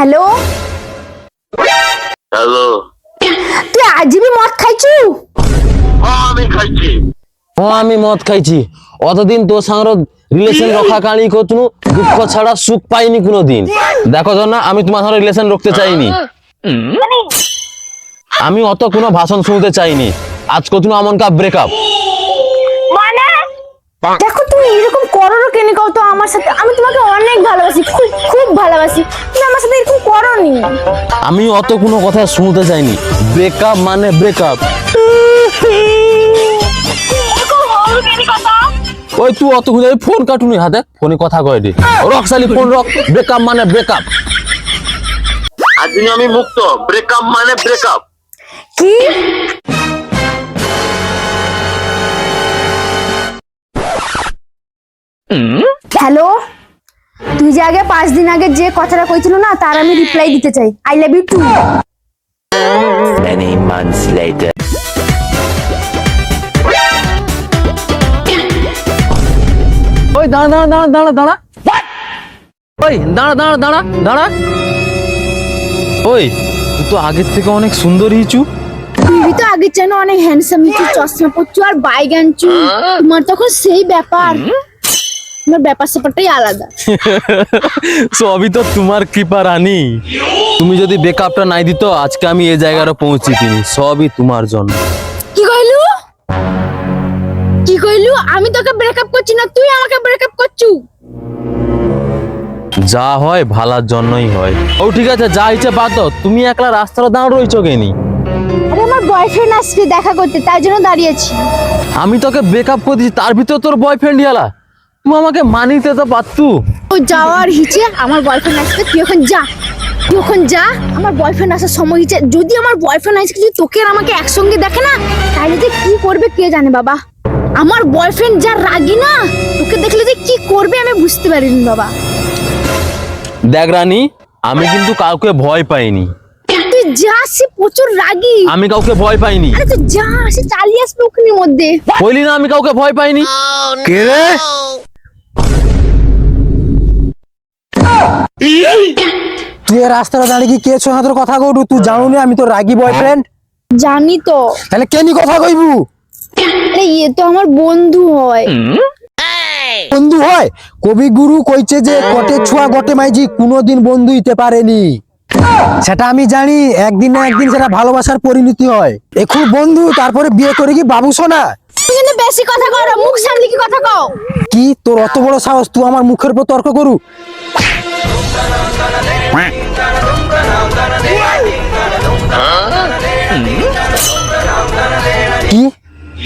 Hello hello তুই আজীবী মদ খাইছু? হ্যাঁ আমি খাইছি। ও আমি মদ খাইছি। অতদিন তোর সঙ্গে রিলেশন রক্ষা কানি করতুনু দুঃখ ছাড়া সুখ পাইনি কোনোদিন। দেখো না আমি তোমার সঙ্গে রিলেশন রাখতে চাইনি। আমি অত কোনো ভাষণ শুনতে চাইনি। আজ কতনু আমন কা ব্রেকআপ মানে? দেখো তুমি এরকম করো কেন? কাও তো আমার সাথে। আমি তোমাকে অনেক ভালোবাসি খুব খুব ভালোবাসি। তুমি আমার সাথে এরকম করো নি আমি অত কোনো কথা শুনতে চাইনি। ব্রেকআপ মানে ব্রেকআপ ওই তুই অত খুঁজে ফোন কাটুনি হাতে ফোনে কথা কয় দি। রক সালি ফোন রক ব্রেকআপ মানে ব্রেকআপ আজ আমি মুক্ত ব্রেকআপ মানে ব্রেকআপ কি? হ্যালো? তুই যে আগে পাঁচ দিন আগে যে কথাটা কইছিল না তার আমি রিপ্লাই দিতে চাই। I love you too Many months later. ওই দাঁড়া দাঁড়া দাঁড়া দাঁড়া দাঁড়া। ওই দাঁড়া দাঁড়া দাঁড়া দাঁড়া। ওই তুই তো আগের থেকে অনেক সুন্দর হিচু তুই তো আগে যেন অনেক হ্যান্ডসাম ইচু চশমা পরছু আর বাইক আনছু তোমার তখন সেই ব্যাপার। তোমার ব্যাপার স্যাপারটাই আলাদা। সবই তো তোমার কৃপা রানী। তুমি যদি বেকআপটা নাই দিত আজকে আমি এই জায়গাটা পৌঁছি তিনি সবই তোমার জন্য। কি কইলু? কি কইলু? আমি তোকে ব্রেকআপ করছি না তুই আমাকে ব্রেকআপ করছু? যা হয় ভালার জন্যই হয়। ও ঠিক আছে যা ইচ্ছে বাদ দাও। তুমি একলা রাস্তাটা দাঁড় রয়েছো কেনি আরে আমার বয়ফ্রেন্ড আসছে দেখা করতে তাই জন্য দাঁড়িয়েছি আমি তোকে ব্রেকআপ করে দিচ্ছি তার ভিতর তোর বয়ফ্রেন্ড ইয়ালা। তুই আমাকে মানিতে তো পারতু। ও যাওয়ার হিচে আমার বয়ফ্রেন্ড আসছে তুই এখন যা। তুই এখন যা আমার বয়ফ্রেন্ড আসার সময় হিচে। যদি আমার বয়ফ্রেন্ড আসে যদি তোকে আর আমাকে একসঙ্গে দেখে না তাহলে যে কি করবে কে জানে বাবা? আমার বয়ফ্রেন্ড যা রাগি না তোকে দেখলে যে কি করবে আমি বুঝতে পারিনি বাবা। দেখ রানী আমি কিন্তু কাউকে ভয় পাইনি। তুই যা সে প্রচুর রাগি। আমি কাউকে ভয় পাইনি। আরে তুই যা সে চালিয়ে আসবে ওখানের মধ্যে। বলি না আমি কাউকে ভয় পাইনি? কে রে? তুই এ রাস্তাটা দাঁড়িয়ে কি কে সঙ্গে কথা কইবু? তুই জানো না আমি তোর রাগি বয়ফ্রেন্ড জানি তো। তাহলে কেনি কথা কইবু? আরে ইয়ে তো আমার বন্ধু হয়। বন্ধু হয়? কবি গুরু কইছে যে গটে ছুয়া গটে মাইজি কোনোদিন বন্ধু হইতে পারেনি। সেটা আমি জানি একদিন না একদিন সেটা ভালোবাসার পরিণতি হয়। এখন বন্ধু তারপরে বিয়ে করে কি বাবু শোনা তুই কিন্তু বেশি কথা কর মুখ সামনে কি কথা কও? কি তোর অত বড় সাহস তুই আমার মুখের উপর তর্ক করু?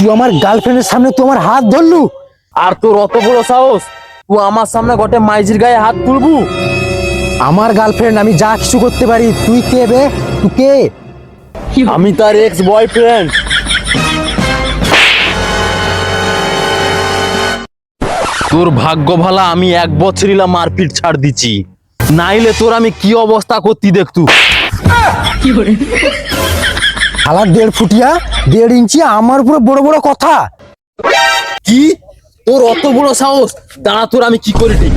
তুই আমার গার্লফ্রেন্ডের সামনে তুই আমার হাত ধরলু? আর তোর অত বড় সাহস তুই আমার সামনে গটে মাইজির গায়ে হাত তুলবু? আমার গার্লফ্রেন্ড আমি যা কিছু করতে পারি তুই কে বে? তুই কে? আমি তার এক্স বয়ফ্রেন্ড তোর ভাগ্য ভালা আমি এক বছরিলা মারপিট ছাড় দিছি নাইলে তোর আমি কি অবস্থা করতি দেখতু? শালা দেড় ফুটিয়া, দেড় ইঞ্চি, আমার উপরে বড় বড় কথা। কি? তোর অত বড় সাহস? দাঁড়া, তোর আমি কি করি ঠিক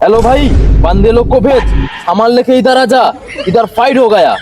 হ্যালো ভাই বান্দে লোক কোভেদ আমার লেখে ইধার আজা, ইধার ফাইট হো গায়া।